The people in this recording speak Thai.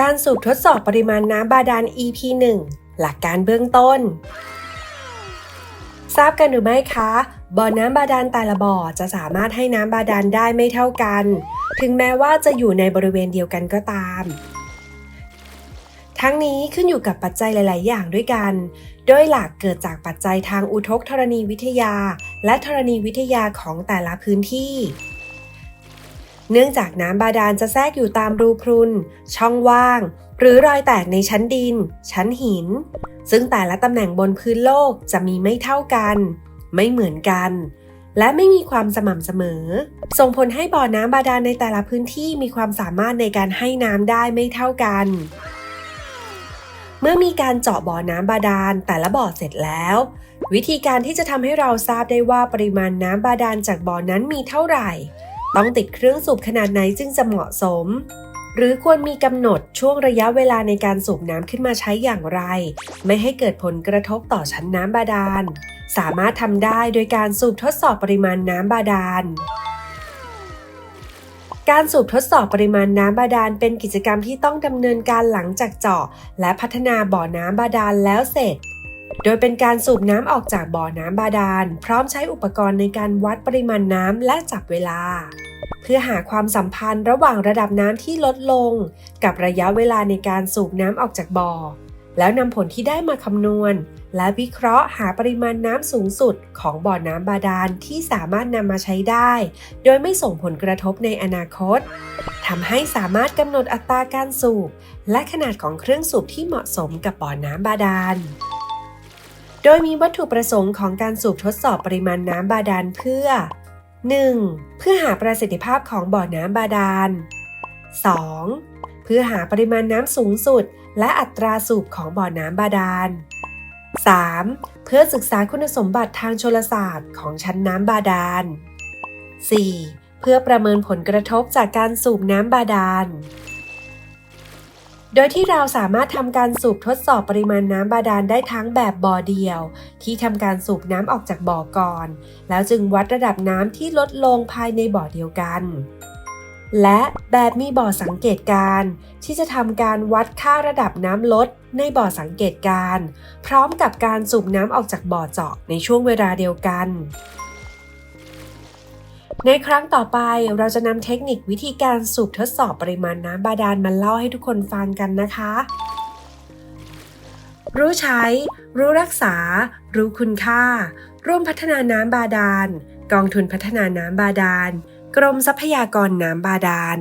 การสูบทดสอบปริมาณน้ำบาดาล EP 1 หลักการเบื้องต้น ทราบกันหรือไม่คะ บ่อน้ำบาดาลแต่ละบ่อจะสามารถให้น้ำบาดาลได้ไม่เท่ากัน ถึงแม้ว่าจะอยู่ในบริเวณเดียวกันก็ตาม ทั้งนี้ขึ้นอยู่กับปัจจัยหลาย ๆ อย่างด้วยกัน โดยหลักเกิดจากปัจจัยทางอุทกธรณีวิทยา และธรณีวิทยาของแต่ละพื้นที่ เนื่องจากน้ำบาดาลจะแทรกอยู่ตามรูพรุน ช่องว่าง หรือรอยแตกในชั้นดิน ชั้นหิน ซึ่งแต่ละตำแหน่งบนพื้นโลกจะมีไม่เท่ากัน ไม่เหมือนกัน และไม่มีความสม่ำเสมอ ส่งผลให้บ่อน้ำบาดาลในแต่ละพื้นที่มีความสามารถในการให้น้ำได้ไม่เท่ากัน เมื่อมีการเจาะบ่อน้ำบาดาลแต่ละบ่อเสร็จแล้ววิธีการที่จะทำให้เราทราบได้ว่าปริมาณน้ำบาดาลจากบ่อนั้นมีเท่าไหร่ ต้องติดเครื่องสูบขนาดไหนจึงจะเหมาะสม หรือควรมีกำหนดช่วงระยะเวลาในการสูบน้ำขึ้นมาใช้อย่างไร ไม่ให้เกิดผลกระทบต่อชั้นน้ำบาดาล สามารถทำได้โดยการสูบทดสอบปริมาณน้ำบาดาลการสูบทดสอบปริมาณน้ำบาดาลเป็นกิจกรรมที่ต้องดำเนินการหลังจากเจาะ และพัฒนาบ่อน้ำบาดาลแล้วเสร็จ โดยเป็นการสูบน้ำออกจากบ่อน้ำบาดาล พร้อมใช้อุปกรณ์ในการวัดปริมาณน้ำและจับเวลา เพื่อหาความสัมพันธ์ระหว่างระดับน้ำที่ลดลง กับระยะเวลาในการสูบน้ำออกจากบ่อ แล้วนำผลที่ได้มาคำนวณ และวิเคราะห์หาปริมาณน้ำสูงสุดของบ่อน้ำบาดาลที่สามารถนำมาใช้ได้ โดยไม่ส่งผลกระทบในอนาคตทำให้สามารถกำหนดอัตราการสูบ และขนาดของเครื่องสูบที่เหมาะสมกับบ่อน้ำบาดาล โดยมีวัตถุประสงค์ของการสูบทดสอบปริมาณน้ำบาดาลเพื่อ 1. เพื่อหาประสิทธิภาพของบ่อน้ำบาดาล 2. เพื่อหาปริมาณน้ำสูงสุด และอัตราสูบของบ่อน้ำบาดาล 3. เพื่อศึกษาคุณสมบัติทางชลศาสตร์ของชั้นน้ำบาดาล 4. เพื่อประเมินผลกระทบจากการสูบน้ำบาดาล โดยที่เราสามารถทำการสูบทดสอบปริมาณน้ำบาดาลได้ทั้งแบบบ่อเดียว ที่ทำการสูบน้ำออกจากบ่อก่อน แล้วจึงวัดระดับน้ำที่ลดลงภายในบ่อเดียวกัน และแบบมีบ่อสังเกตการ ที่จะทำการวัดค่าระดับน้ำลดในบ่อสังเกตการ พร้อมกับการสูบน้ำออกจากบ่อเจาะในช่วงเวลาเดียวกัน ในครั้งต่อไปเราจะนำเทคนิควิธีการสูบทดสอบปริมาณน้ำบาดาลมาเล่าให้ทุกคนฟังกันนะคะ รู้ใช้ รู้รักษา รู้คุณค่า ร่วมพัฒนาน้ำบาดาล กองทุนพัฒนาน้ำบาดาล กรมทรัพยากรน้ำบาดาล